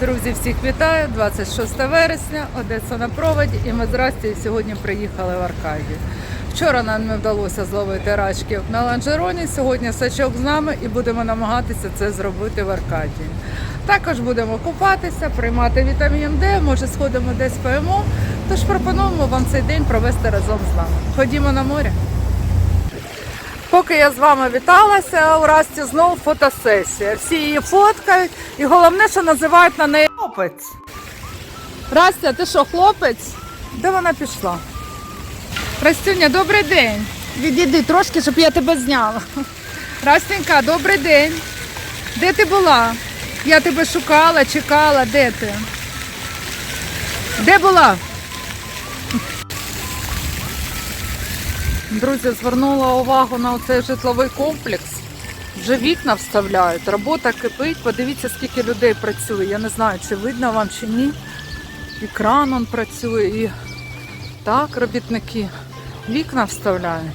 Друзі, всіх вітаю! 26 вересня, Одеса на проводі, і ми з Растю сьогодні приїхали в Аркадію. Вчора нам не вдалося зловити рачків на ланжероні. Сьогодні сачок з нами і будемо намагатися це зробити в Аркадії. Також будемо купатися, приймати вітамін Д, може сходимо десь поїмо. Тож пропонуємо вам цей день провести разом з нами. Ходімо на море. Поки я з вами віталася, у Расті знову фотосесія. Всі її фоткають, і головне, що називають на неї хлопець. Растя, ти що, хлопець? Де вона пішла? Растюня, добрий день. Відійди трошки, щоб я тебе зняла. Растенька, добрий день. Де ти була? Я тебе шукала, чекала, де ти? Де була? Друзі, звернула увагу на цей житловий комплекс. Вже вікна вставляють, робота кипить. Подивіться, скільки людей працює. Я не знаю, чи видно вам чи ні. І краном працює, і так, робітники вікна вставляють.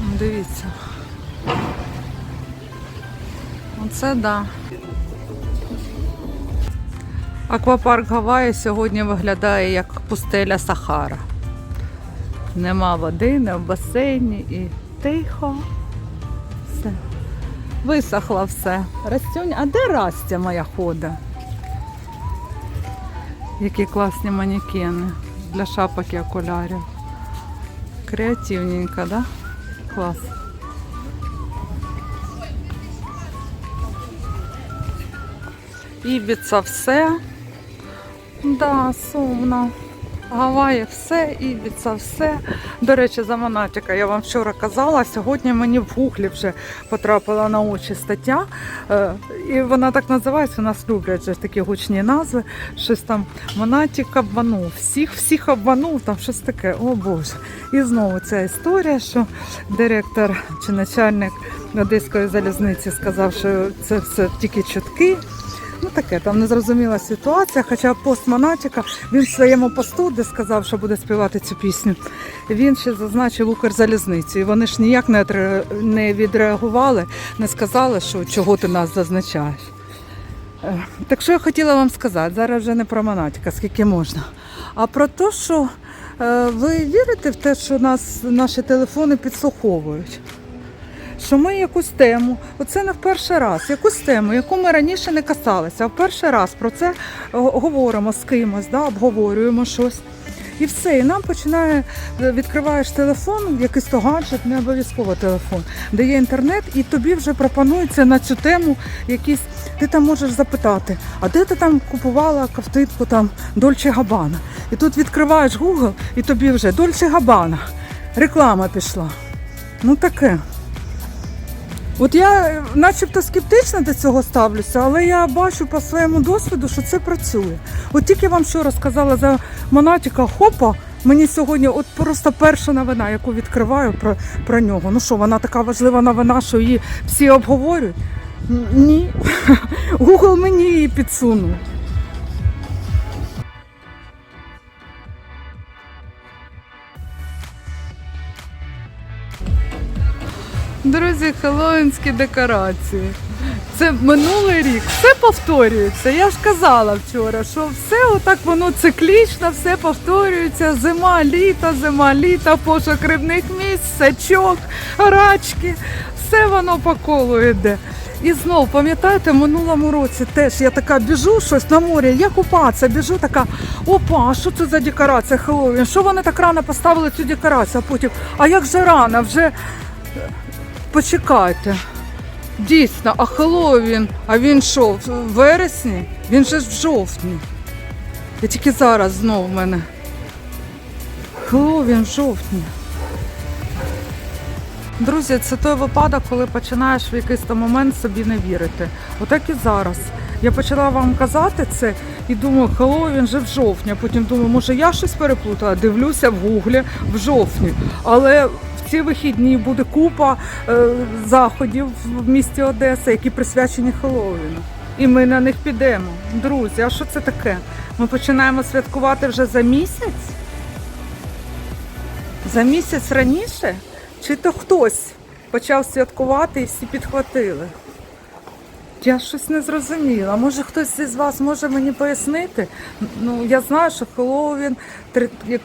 Ну, Дивіться. Оце да. Аквапарк Гаваї сьогодні виглядає як пустеля Сахара. Нема води, не в басейні і тихо. Все. Висохло все. Растюнь, а де Растя моя хода? Які класні манекени для шапок і окулярів. Креативненько, да? Клас. Ібіца все. Да, сумно. Гаваї все, Ібіца все. До речі, за Монатіка я вам вчора казала, сьогодні мені в гуглі вже потрапила на очі стаття. Е, І вона так називається, у нас люблять вже такі гучні назви. Щось там Монатік обманув, всіх, всіх обманув, там щось таке, о Боже. І знову ця історія, що директор чи начальник Одеської залізниці сказав, що це все тільки чутки. Таке, там незрозуміла ситуація, хоча пост Монатіка, він в своєму посту, де сказав, що буде співати цю пісню, він ще зазначив Укрзалізницю. І вони ж ніяк не, відреагували, не сказали, що чого ти нас зазначаєш. Е, Так що я хотіла вам сказати, зараз вже не про Монатіка, скільки можна, а про те, що е, ви вірите в те, що нас наші телефони підслуховують що ми якусь тему, оце не в перший раз, якусь тему, яку ми раніше не касалися, а в перший раз про це е, говоримо з кимось, да, обговорюємо щось. І все, і нам починає, е, відкриваєш телефон, якийсь то гаджет, не обов'язково телефон, де є інтернет, і тобі вже пропонується на цю тему якісь. Ти там можеш запитати, а де ти там купувала ковтинку там Дольче Габана? І тут відкриваєш Google, і тобі вже Дольче Габана. Реклама пішла. Ну таке. От я е, начебто скептично до цього ставлюся, але я бачу по своєму досвіду, що це працює. От тільки вам що розказала за Монатіка Хопа, мені сьогодні от просто перша новина, яку відкриваю про, про нього. Ну що, вона така важлива новина, що її всі обговорюють? Ні. Google мені її підсунув. Друзі, хеллоуінські декорації. Це минулий рік. Все повторюється. Я ж казала вчора, що все отак воно циклічно, все повторюється. Зима, літо, зима, літо, пошук рибних місць, сачок, рачки. Все воно по колу йде. І знов, пам'ятаєте, в минулому році теж я така біжу щось на морі, я купатися, біжу така, опа, що це за декорація Хеллоуін? Що вони так рано поставили цю декорацію? А потім, а як же рано? Вже почекайте. Дійсно, а Хеллоуін, а він що, в вересні? Він же в жовтні. Я тільки зараз знову в мене. Хеллоуін в жовтні. Друзі, це той випадок, коли починаєш в якийсь момент собі не вірити. Отак і зараз. Я почала вам казати це і думаю, Хеллоуін же в жовтні. Потім думаю, може я щось переплутала. Дивлюся в гуглі в жовтні. Але в ці вихідні буде купа е, заходів в місті Одеса, які присвячені Хеллоуіну. І ми на них підемо. Друзі, а що це таке? Ми починаємо святкувати вже за місяць? За місяць раніше? Чи то хтось почав святкувати і всі підхватили? Я щось не зрозуміла. Може хтось із вас може мені пояснити? Ну, я знаю, що Хеллоуін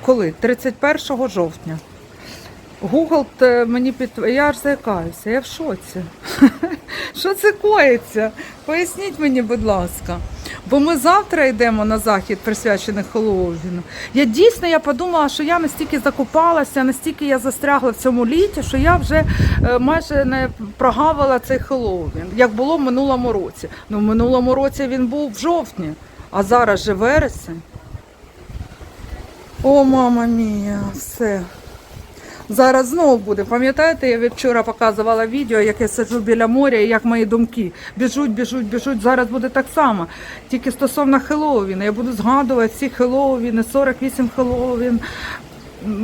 коли? 31 жовтня. Google мені під... Я аж заякаюся, я в шоці. Що це коїться? Поясніть мені, будь ласка. Бо ми завтра йдемо на захід, присвячений Хеллоуіну. Я дійсно я подумала, що я настільки закупалася, настільки я застрягла в цьому літі, що я вже е, майже не прогавила цей Хеллоуін, як було в минулому році. Ну, в минулому році він був в жовтні, а зараз же вересень. О, мама мія, все. Зараз знову буде. Пам'ятаєте, я вчора показувала відео, як я сиджу біля моря і як мої думки біжуть, біжуть, біжуть. Зараз буде так само. Тільки стосовно Хеллоуіна. Я буду згадувати всі Хеллоуіни, 48 Хеллоуін,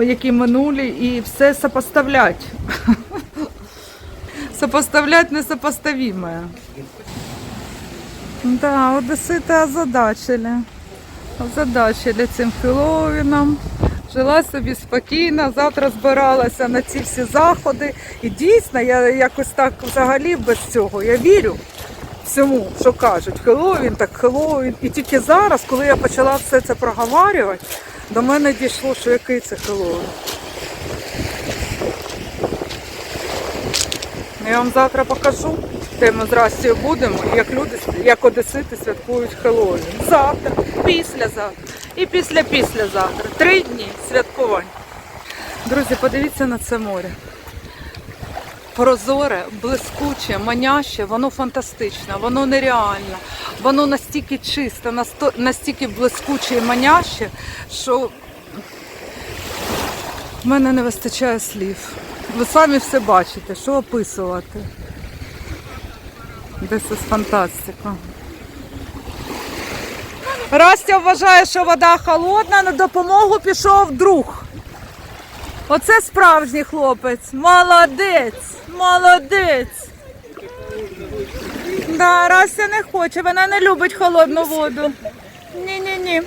які минулі, і все сопоставлять. Сопоставлять несопоставимое. Да, одесити озадачили. Озадачили цим Хеллоуіном. Жила собі спокійно, завтра збиралася на ці всі заходи. І дійсно, я якось так взагалі без цього. Я вірю всьому, що кажуть. Хеллоуін, так Хеллоуін. І тільки зараз, коли я почала все це проговорювати, до мене дійшло, що який це Хеллоуін. Я вам завтра покажу, де ми з Растю будемо, як люди, як одесити святкують Хеллоуін. Завтра, післязавтра і після післязавтра. Три дні святкувань. Друзі, подивіться на це море. Прозоре, блискуче, маняще, воно фантастичне, воно нереальне, воно настільки чисте, настільки блискуче і маняще, що в мене не вистачає слів. Ви самі все бачите, що описувати. Десь із фантастика. Растя вважає, що вода холодна, на допомогу пішов друг. Оце справжній хлопець. Молодець, молодець. Да, Растя не хоче, вона не любить холодну воду. Ні-ні-ні.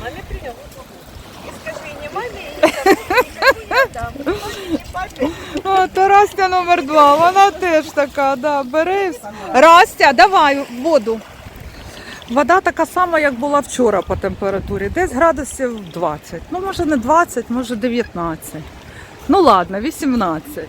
Маме принес. И скажи не маме, и не папе. То Растя номер два, вона теж така, да, бери. Растя, давай воду. Вода така сама, як була вчора по температурі, десь градусів 20. Ну, може не 20, може 19. Ну ладно, 18.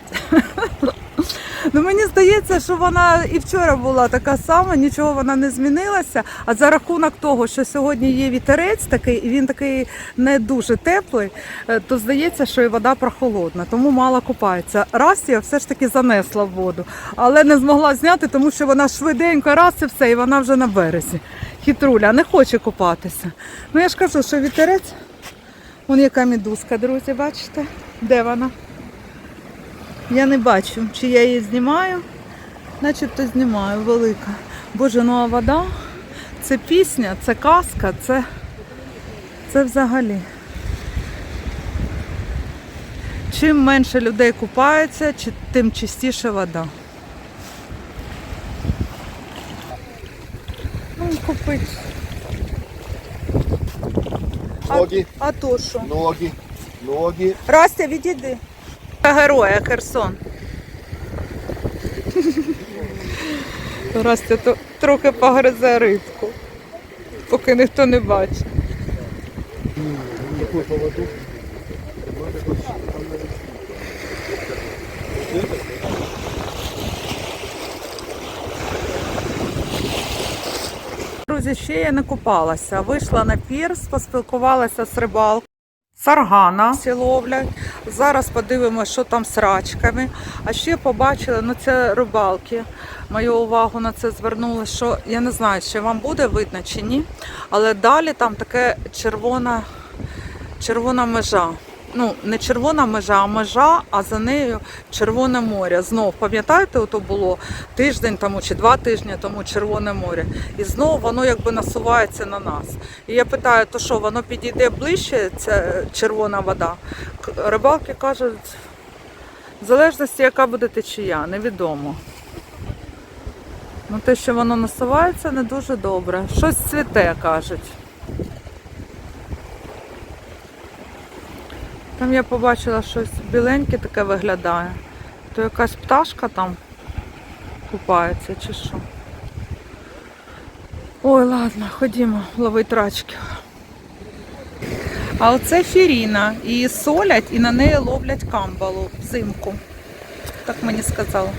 Ну, мені здається, що вона і вчора була така сама, нічого вона не змінилася. А за рахунок того, що сьогодні є вітерець такий, і він такий не дуже теплий, е, то здається, що і вода прохолодна, тому мало купається. Растія все ж таки занесла в воду, але не змогла зняти, тому що вона швиденько раз і все, і вона вже на березі. Хитруля не хоче купатися. Ну я ж кажу, що вітерець. Вон яка мідузка, друзі, бачите? Де вона? Я не бачу, чи я її знімаю, начебто знімаю, велика. Боже, ну а вода це пісня, це казка, це, це взагалі. Чим менше людей купається, тим чистіше вода. Ну, купить. А, Ноги, а то що? ноги, ноги. Растя, відійди. Героя Херсон. Растя трохи погризе рибку, поки ніхто не бачить. Друзі, ще я не купалася. Вийшла на пірс, поспілкувалася з рибалкою. Саргана всі ловлять. Зараз подивимося, що там з рачками. А ще побачила, ну це рибалки. Мою увагу на це звернули, що я не знаю, чи вам буде видно чи ні. Але далі там таке червона, червона межа. Ну, не червона межа, а межа, а за нею Червоне море. Знов, пам'ятаєте, ото було тиждень тому чи два тижні тому Червоне море. І знову воно якби насувається на нас. І я питаю, то що, воно підійде ближче, ця червона вода? Рибалки кажуть, В залежності, яка буде течія, невідомо. Ну, те, що воно насувається, не дуже добре. Щось цвіте, кажуть. Там я побачила щось біленьке таке виглядає. То якась пташка там купається чи що. Ой, ладно, ходімо ловити рачки. А оце фіріна. Її солять і на неї ловлять камбалу взимку. Так мені сказали.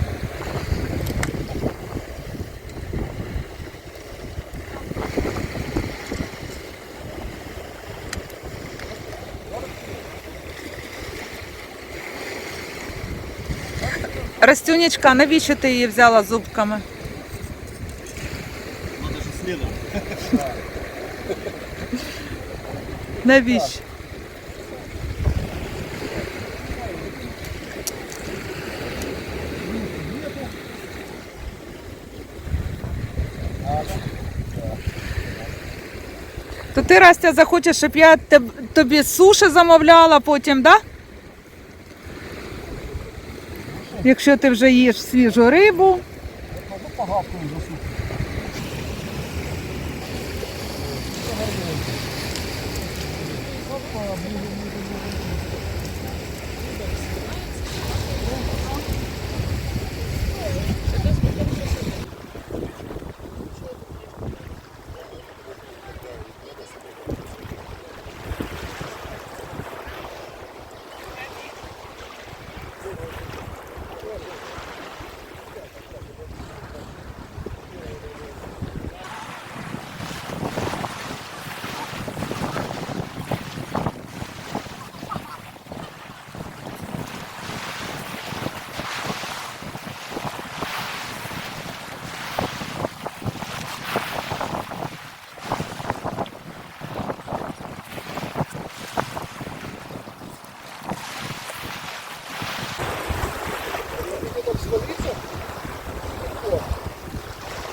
Растюнечка, навіщо ти її взяла зубками? Навіщо? То ти, Растя, захочеш, щоб я теб- тобі суші замовляла потім, да? Якщо ти вже їш свіжу рибу.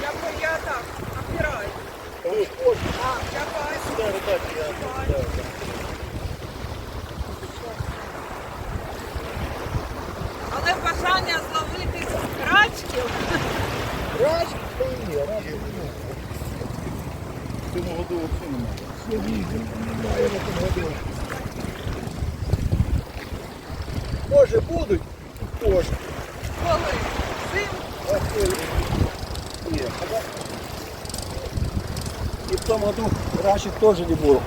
Я, я так, опираю. Але бажання зловити рачків. Рачки? Та ні, рачки немає. В цьому году взагалі немає. Немає в цьому году. Може будуть? Може. Коли? Зим. А коли? Ні. а да- І в тому году теж не було.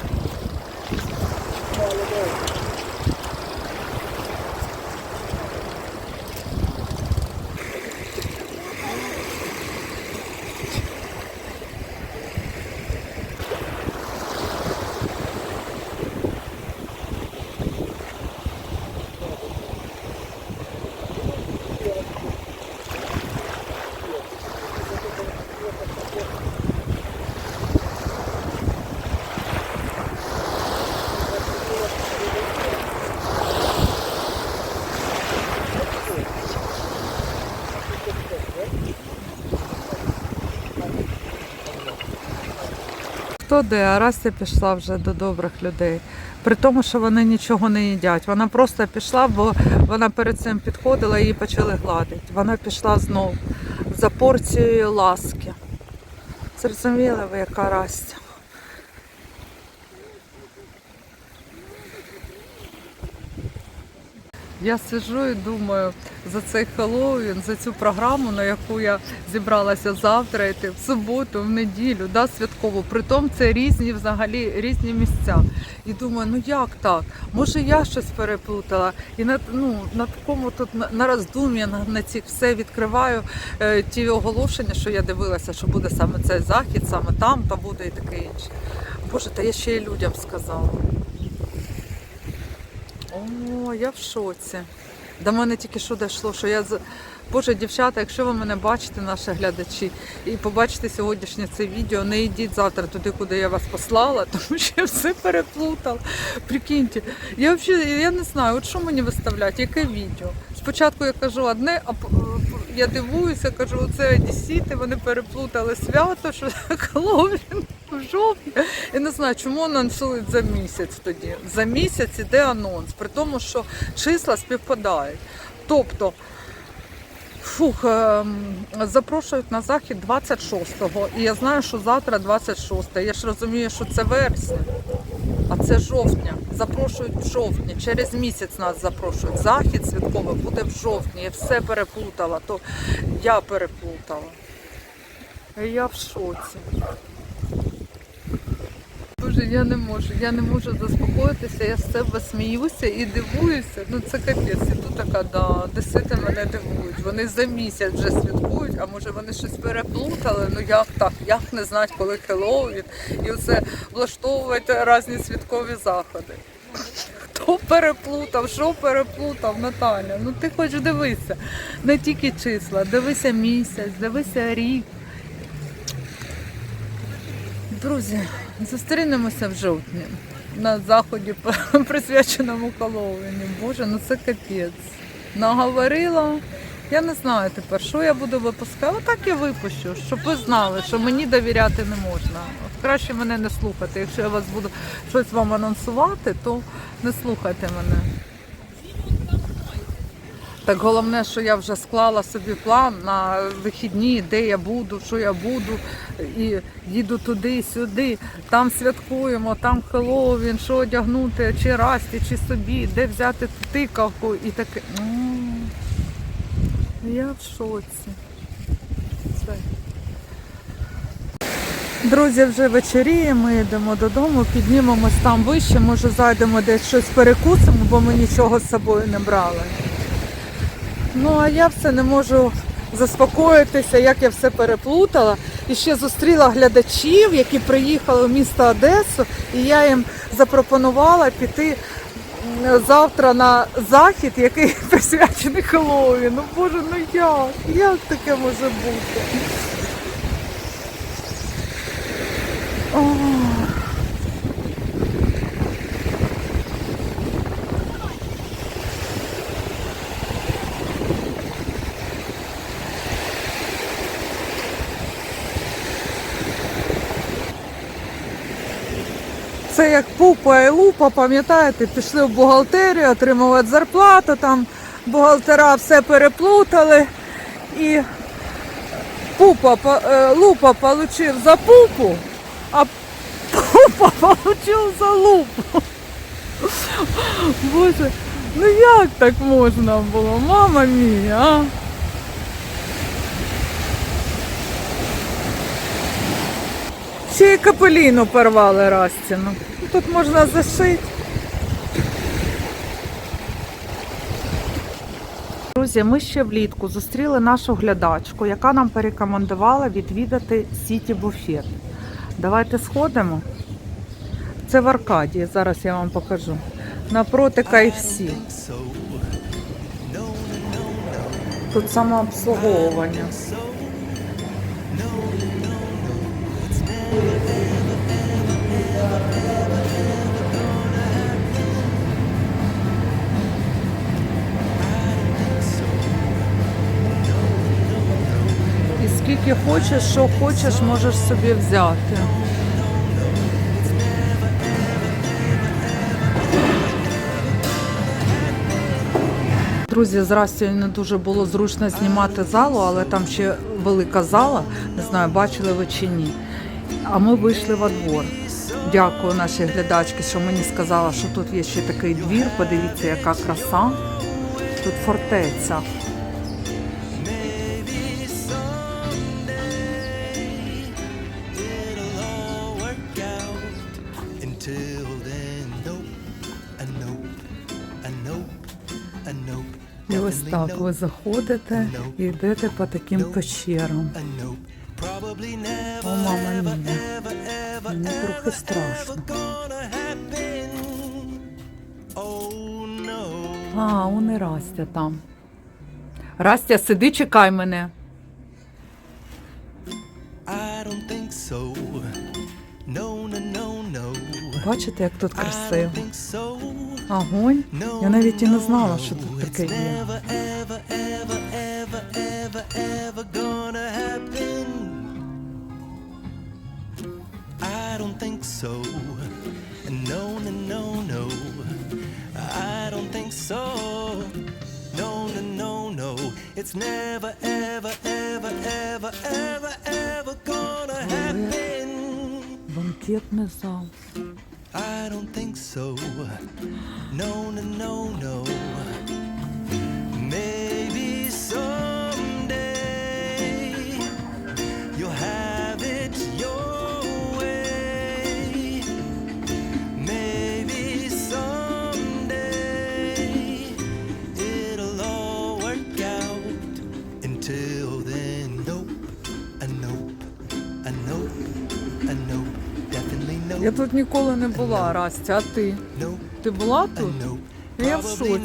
Хто а а Растя пішла вже до добрих людей. При тому, що вони нічого не їдять. Вона просто пішла, бо вона перед цим підходила і почали гладити. Вона пішла знову за порцією ласки. Зрозуміли ви, яка Растя? Я сиджу і думаю за цей Хеллоуін, за цю програму, на яку я зібралася завтра йти, в суботу, в неділю, да, святкову. Притом це різні взагалі різні місця. І думаю, ну як так? Може я щось переплутала? І на, ну, на такому тут на роздум'я на, на ці все відкриваю е, ті оголошення, що я дивилася, що буде саме цей захід, саме там, та буде і таке інше. Боже, та я ще й людям сказала. О, я в шоці. До мене тільки що дійшло, що я. Боже, дівчата, якщо ви мене бачите, наші глядачі, і побачите сьогоднішнє це відео, не йдіть завтра туди, куди я вас послала, тому що я все переплутала. Прикиньте, я взагалі я не знаю, от що мені виставляти, яке відео. Спочатку я кажу одне, а я дивуюся, кажу, оце одесіти, вони переплутали свято, що Хеллоуін в жовтні. Я не знаю, чому анонсують за місяць тоді. За місяць іде анонс, при тому, що числа співпадають. Тобто, фух, ем, запрошують на захід 26-го. І я знаю, що завтра 26 Я ж розумію, що це вересня, а це жовтня. Запрошують в жовтні. Через місяць нас запрошують. Захід святковий буде в жовтні. Я все переплутала, то я переплутала. Я в шоці. Боже, я не можу, я не можу заспокоїтися, я з себе сміюся і дивуюся. Ну це капець. І тут така, да, десити мене дивують. Вони за місяць вже святкують, а може вони щось переплутали. Ну як так? Як не знати, коли Хеллоуін, і оце влаштовувати різні святкові заходи. Хто переплутав, що переплутав, Наталя? Ну ти хоч дивися. Не тільки числа, дивися місяць, дивися рік. Друзі, зустрінемося в жовтні на заході присвяченому Хеллоуіну. Боже, ну це капець. Наговорила. Я не знаю тепер, що я буду випускати. Отак я випущу, щоб ви знали, що мені довіряти не можна. Краще мене не слухати. Якщо я вас буду щось вам анонсувати, то не слухайте мене. Так головне, що я вже склала собі план на вихідні, де я буду, що я буду, і їду туди, сюди, там святкуємо, там Хеллоуін, що одягнути, чи Расті, чи собі, де взяти тикавку і таке. Я в шоці. Це. Друзі, вже вечоріє, ми йдемо додому, піднімемось там вище, може зайдемо десь щось перекусимо, бо ми нічого з собою не брали. Ну а я все не можу заспокоїтися, як я все переплутала. І ще зустріла глядачів, які приїхали в місто Одесу, і я їм запропонувала піти завтра на захід, який присвячений Хеллоуіну. Ну боже, ну як? Як таке може бути? Ох. Як пупа і лупа, пам'ятаєте, пішли в бухгалтерію, отримувати зарплату, там бухгалтера все переплутали. І пупа, е, лупа отримав за пупу, а пупа отримав за лупу. Боже, ну як так можна було? Мама мія, а? Ще й капеліну порвали Растіну. Тут можна зашити. Друзі, ми ще влітку зустріли нашу глядачку, яка нам порекомендувала відвідати Сіті Буфет. Давайте сходимо. Це в Аркадії, зараз я вам покажу. Напроти KFC. Тут самообслуговування. Скільки хочеш, що хочеш, можеш собі взяти. Друзі, з не дуже було зручно знімати залу, але там ще велика зала, не знаю, бачили ви чи ні. А ми вийшли во двор. Дякую нашій глядачці, що мені сказала, що тут є ще такий двір. Подивіться, яка краса. Тут фортеця. І ось так ви заходите і йдете по таким печерам. О, мама мія. Мені трохи страшно. А, он Растя там. Растя, сиди, чекай мене. Бачите, як тут красиво. don't think so. Огонь. No, Я навіть і не no, знала, no, що тут it's таке є. Never, ever, ever, ever, ever, ever gonna happen. I don't think so. No, no, no, no. I don't think so. No, no, no, it's never, ever, ever, ever, ever, ever gonna happen. Банкетний зал. I don't think so. No, no, no, no. Я тут ніколи не була, Растя, а ти? Ти була тут? Я в шоці.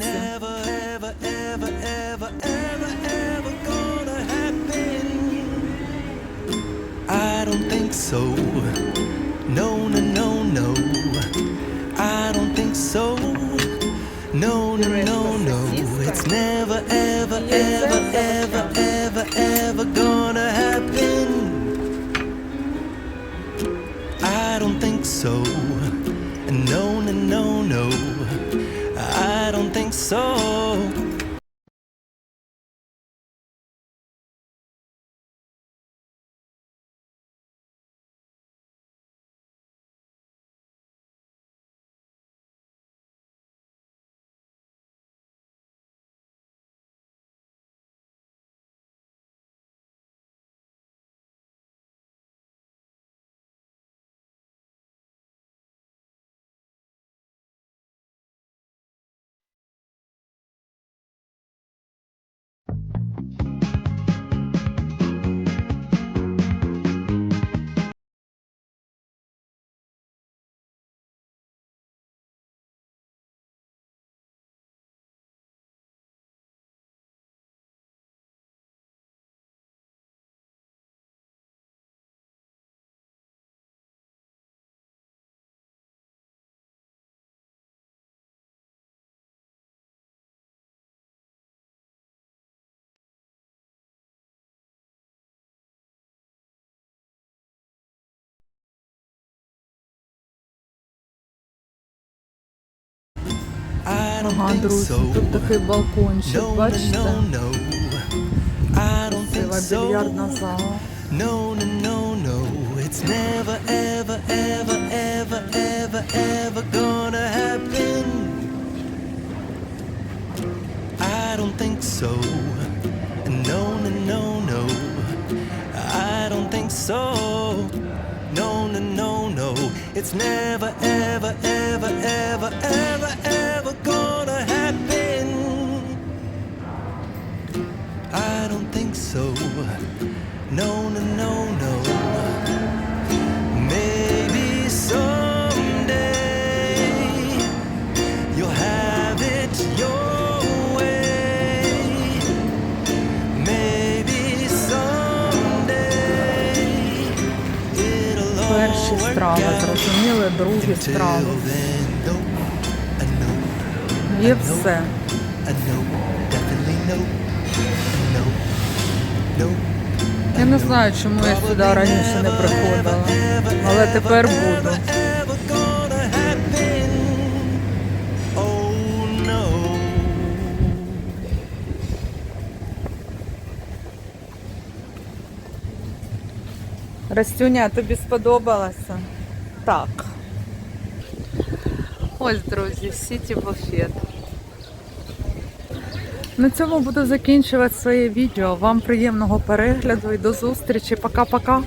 I don't think so. No, no, no, no. I don't think so. No, no, no, no. It's never, ever, ever, ever, ever, ever so. No, no, no, no. I don't think so. Ага, think друзі, so. тут такий балкончик, No, no, бачите? no, no. I don't think Красива so. більярдна зала. No, no, no, no. It's never, ever, ever, ever, ever, ever gonna happen. I don't think so. No, no, no, no. I don't think so. No, no, no, no. It's never, ever, ever, ever, ever, ever Другі страви. Є все. Я не знаю, чому я сюди раніше не приходила, але тепер буду. Растюня, тобі сподобалося? Так. Ось, друзі, Сіті Буфет. На цьому буду закінчувати своє відео. Вам приємного перегляду і до зустрічі. Пока-пока.